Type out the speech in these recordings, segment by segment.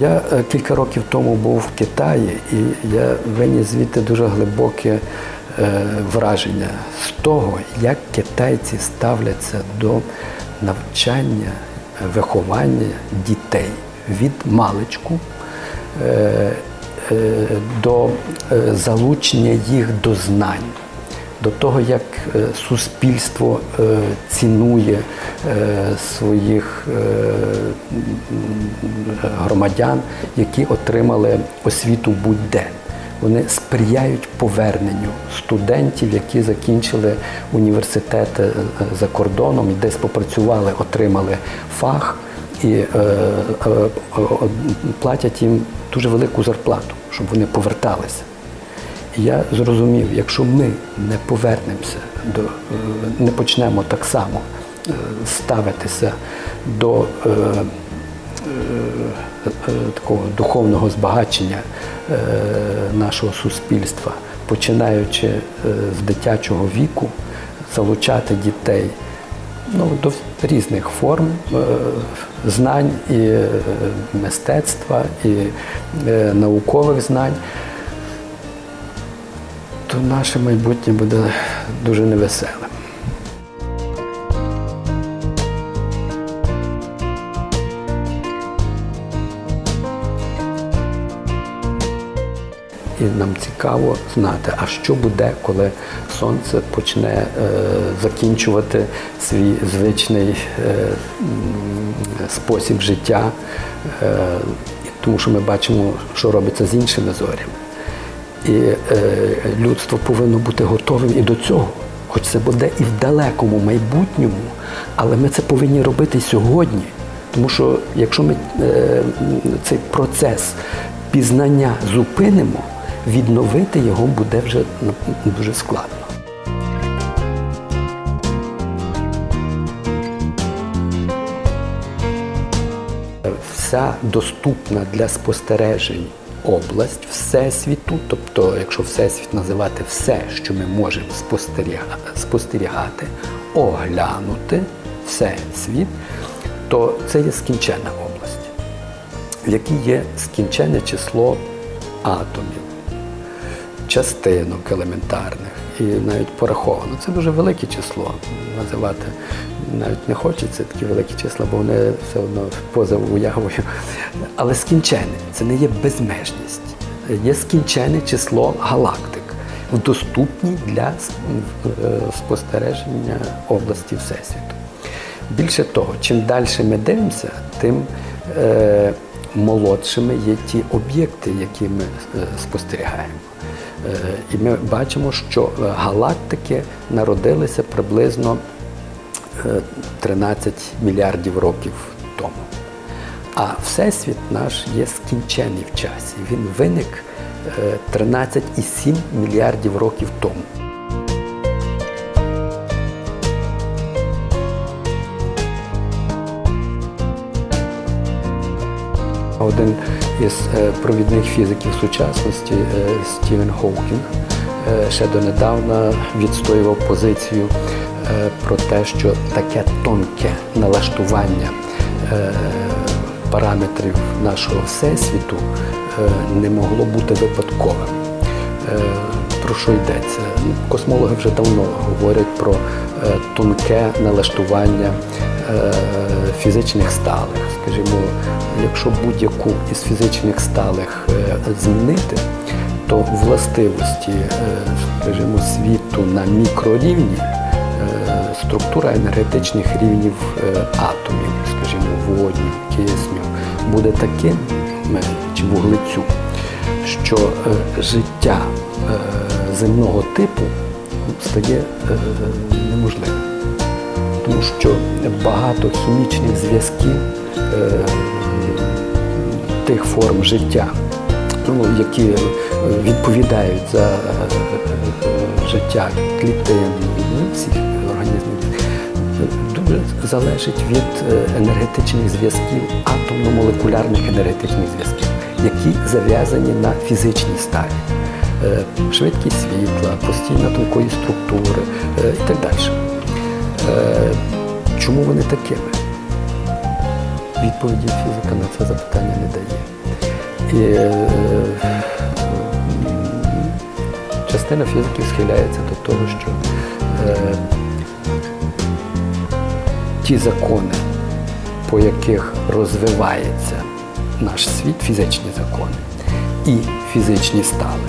Я е, кілька років тому був в Китаї, і я виніс звідти дуже глибоке е, враження з того, як китайці ставляться до навчання, виховання дітей від маличку е, до залучення їх до знань до того, як е, суспільство е, цінує е, своїх громадян, які отримали освіту будь-де. Вони сприяють поверненню студентів, які закінчили університети е, за кордоном і десь попрацювали, отримали фах і платять їм дуже велику зарплату, щоб вони поверталися. Я зрозумів, якщо ми не повернемося до, е, не почнемо так само е, ставитися до е, е, е, такого духовного збагачення е, нашого суспільства, починаючи з дитячого віку, залучати дітей ну, до різних форм знань і мистецтва, і наукових знань то наше майбутнє буде дуже невеселим. І нам цікаво знати, а що буде, коли сонце почне е, закінчувати свій звичний е, спосіб життя, е, тому що ми бачимо, що робиться з іншими зорями. І людство повинно бути готовим і до цього, хоч це буде і в далекому майбутньому, але ми це повинні робити сьогодні. Тому що якщо ми е, цей процес пізнання зупинимо, відновити його буде вже дуже складно. Вся доступна для спостережень область Всесвіту, тобто, якщо Всесвіт називати все, що ми можемо спостерігати, оглянути всесвіт, то це є скінчена область, в якій є скінчене число атомів, частинок елементарних і навіть пораховано. Це дуже велике число. Називати навіть не хочеться такі великі числа, бо вони все одно поза уявою. Але скінчене це не є безмежність. Є скінчене число галактик в доступній для е, спостереження області Всесвіту. Більше того, чим далі ми дивимося, тим е, молодшими є ті об'єкти, які ми е, спостерігаємо. Е, і ми бачимо, що галактики народилися приблизно 13 мільярдів років тому. А Всесвіт наш є скінчений в часі. Він виник е, 13,7 мільярдів років тому. Один із е, провідних фізиків сучасності е, Стівен Хоукінг е, ще донедавна відстоював позицію е, про те, що таке тонке налаштування е, параметрів нашого всесвіту е, не могло бути випадковим. Е, Про що йдеться? Ну, Космологи вже давно говорять про е, тонке налаштування е, фізичних сталих. Скажімо, якщо будь-яку із фізичних сталих е, змінити, то властивості, е, скажімо, світу на мікрорівні е, структура енергетичних рівнів е, атомів, скажімо, водню, кисню, буде таким чи вуглецю, що життя земного типу стає неможливим. Тому що багато хімічних зв'язків тих форм життя, ну, які відповідають за е, життя клітин, всіх організмів, дуже залежить від е, енергетичних зв'язків, атомно-молекулярних енергетичних зв'язків, які зав'язані на фізичній сталі. Е, Швидкість світла, постійна тонкої структури і так далі. Чому вони такими? Відповіді фізика на це запитання не дає. І частина фізиків схиляється до того, що е, ті закони, по яких розвивається наш світ, фізичні закони і фізичні стали,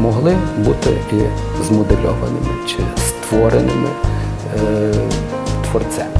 могли бути і змодельованими чи створеними е, творцем.